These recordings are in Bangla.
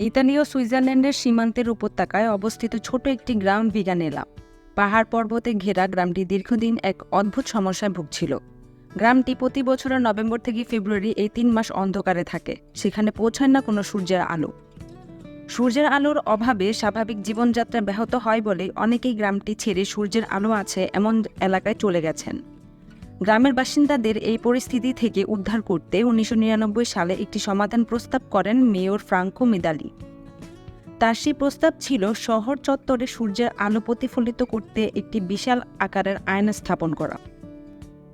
ইতালি ও সুইজারল্যান্ডের সীমান্তের উপত্যকায় অবস্থিত ছোট একটি গ্রাম ভিগানেলা। পাহাড় পর্বতে ঘেরা গ্রামটি দীর্ঘদিন এক অদ্ভুত সমস্যায় ভুগছিল। গ্রামটি প্রতি বছরের নভেম্বর থেকে ফেব্রুয়ারি এই তিন মাস অন্ধকারে থাকে, সেখানে পৌঁছায় না কোনো সূর্যের আলো। সূর্যের আলোর অভাবে স্বাভাবিক জীবনযাত্রা ব্যাহত হয় বলে অনেকেই গ্রামটি ছেড়ে সূর্যের আলো আছে এমন এলাকায় চলে গেছেন। গ্রামের বাসিন্দাদের এই পরিস্থিতি থেকে উদ্ধার করতে উনিশশো নিরানব্বই সালে একটি সমাধান প্রস্তাব করেন মেয়র ফ্রাঙ্কো মিদালি। তার সেই প্রস্তাব ছিল, শহর চত্বরে সূর্যের আলো প্রতিফলিত করতে একটি বিশাল আকারের আয়না স্থাপন করা।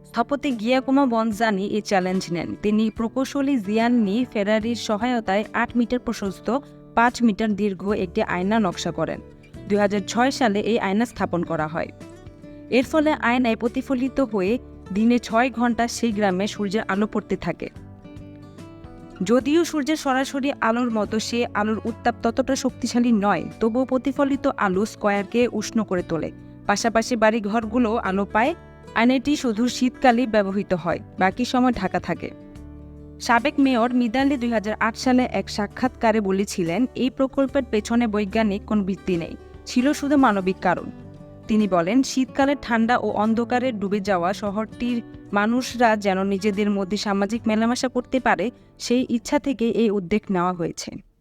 স্থপতি গিয়াকোমা বনজানি এই চ্যালেঞ্জ নেন। তিনি প্রকৌশলী জিয়াননি ফেরারির সহায়তায় আট মিটার প্রশস্ত, পাঁচ মিটার দীর্ঘ একটি আয়না নকশা করেন। দু হাজার ছয় সালে এই আয়না স্থাপন করা হয়। এর ফলে আয়নায় প্রতিফলিত হয়ে দিনে ছয় ঘণ্টা সেই গ্রামে সূর্যের আলো পড়তে থাকে। যদিও সূর্যের সরাসরি আলোর মতো সে আলোর উত্তাপ ততটা শক্তিশালী নয়, তবুও প্রতিফলিত আলো স্কয়ারকে উষ্ণ করে তোলে। পাশাপাশি বাড়ি ঘরগুলো আলো পায় আয়নাটি শুধু শীতকালেই ব্যবহৃত হয়, বাকি সময় ঢাকা থাকে। সাবেক মেয়র মিদালি দুই সালে এক সাক্ষাৎকারে বলেছিলেন, এই প্রকল্পের পেছনে বৈজ্ঞানিক কোনো ভিত্তি নেই, ছিল শুধু মানবিক কারণ। তিনি বলেন, শীতকালে ঠান্ডা ও অন্ধকারে ডুবে যাওয়া শহরটির মানুষরা যেন নিজেদের মধ্যে সামাজিক মেলামেশা করতে পারে, সেই ইচ্ছা থেকে এই উদ্যোগ নেওয়া হয়েছে।